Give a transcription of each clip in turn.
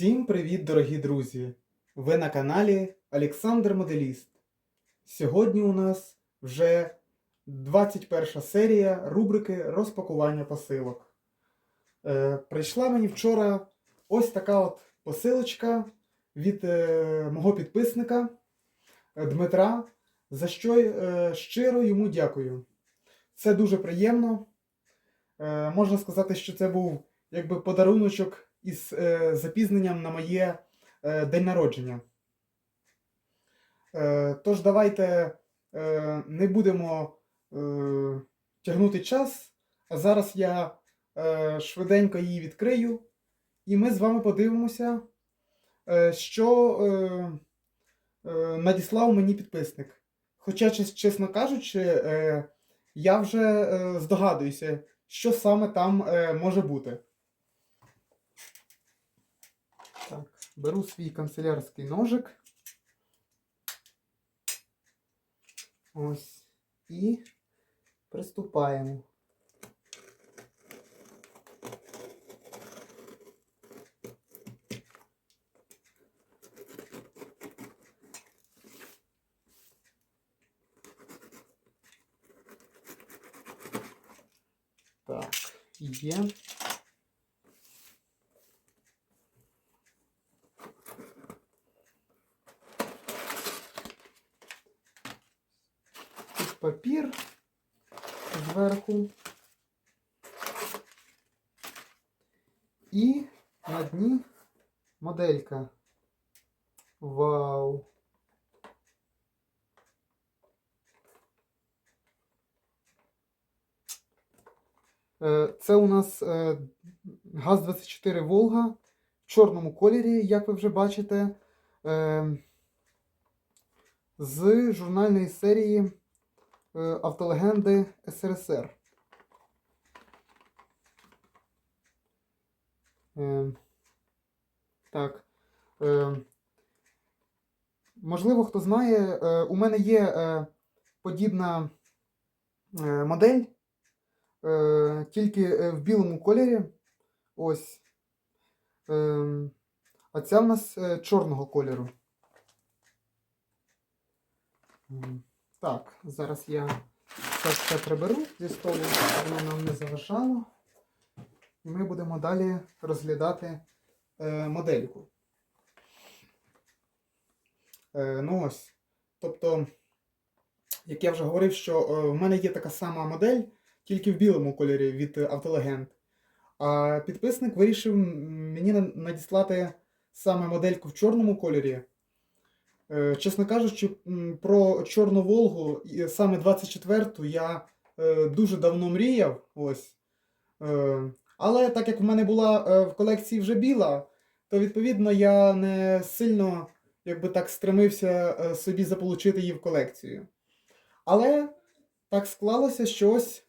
Всім привіт, дорогі друзі! Ви на каналі Олександр Моделіст. Сьогодні у нас вже 21 серія рубрики розпакування посилок. Е, прийшла мені вчора ось така от посилочка від е, мого підписника Дмитра, за що е, щиро йому дякую. Це дуже приємно. Е, можна сказати, що це був якби подаруночок із е, запізненням на моє е, день народження. Е, тож давайте е, не будемо е, тягнути час, а зараз я е, швиденько її відкрию, і ми з вами подивимося, е, що е, е, надіслав мені підписник. Хоча, чесно кажучи, е, я вже е, здогадуюся, що саме там е, може бути. беру свій канцелярський ножик. Ось. І приступаємо. Так, є. Папір зверху. І на дні моделька. Вау! Е, Це у нас е, ГАЗ-24 Волга в чорному кольорі, як ви вже бачите, е, з журнальної серії Автолегенди СРСР. Е, Так. Е, Можливо, хто знає, е, у мене є е, подібна е, модель, е, тільки е, в білому кольорі. Ось. Е, А ця в нас е, чорного кольору. Так, зараз я це все приберу зі столу, щоб воно нам не заважало. І ми будемо далі розглядати е, модельку. Е, ну ось. Тобто, як я вже говорив, що е, в мене є така сама модель, тільки в білому кольорі від Автолегенд. А підписник вирішив мені надіслати саме модельку в чорному кольорі. Е, Чесно кажучи, про Чорну Волгу, саме 24-ту, я е, дуже давно мріяв. Ось. Е, Але так як в мене була в колекції вже біла, то відповідно я не сильно якби так стремився собі заполучити її в колекцію. Але так склалося, що ось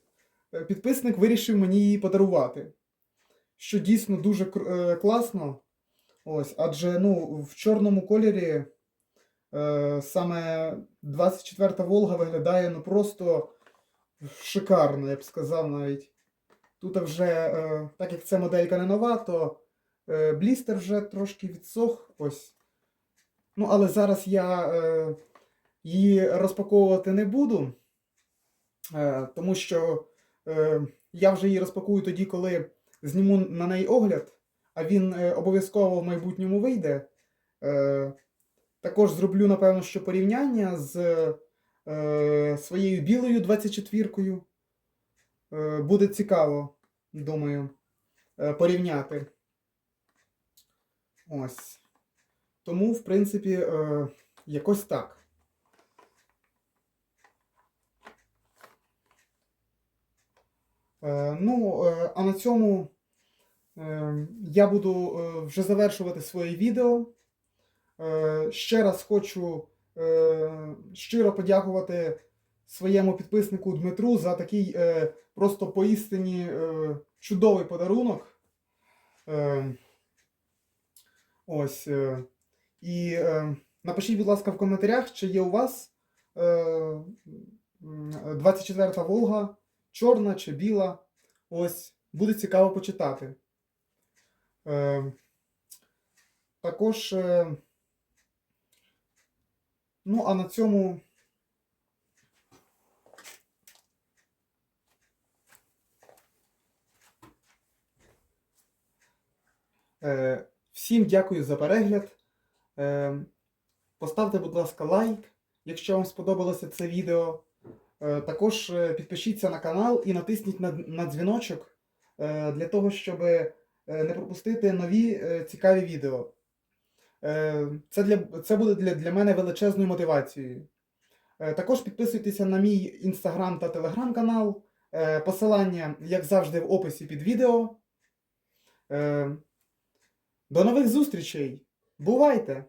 підписник вирішив мені її подарувати. Що дійсно дуже класно. Ось, адже ну, в чорному кольорі саме 24-та Волга виглядає ну просто шикарно, я б сказав навіть. Тут вже, е, так як ця моделька не нова, то е, блістер вже трошки відсох. Ось. Ну, але зараз я е, її розпаковувати не буду, е, тому що е, я вже її розпакую тоді, коли зніму на неї огляд, а він е, обов'язково в майбутньому вийде. Також зроблю, напевно, що порівняння з е, своєю білою 24-кою. Е, буде цікаво, думаю, е, порівняти. Ось. Тому, в принципі, е, якось так. Е, ну, е, а на цьому е, я буду е, вже завершувати своє відео. Е, ще раз хочу е, щиро подякувати своєму підписнику Дмитру за такий е, просто поістині чудовий подарунок. Ось. І напишіть, будь ласка, в коментарях, чи є у вас е, 24-та Волга, чорна чи біла. Ось, буде цікаво почитати. Також. Ну, а на цьому. Е, Всім дякую за перегляд. Е, Поставте, будь ласка, лайк, якщо вам сподобалося це відео. Е, Також підпишіться на канал і натисніть на, на дзвіночок для того, щоб не пропустити нові цікаві відео. Е, Це, для, це буде для, для мене величезною мотивацією. Е, Також підписуйтеся на мій інстаграм та телеграм-канал. Е, Посилання, як завжди, в описі під відео. До нових зустрічей! Бувайте!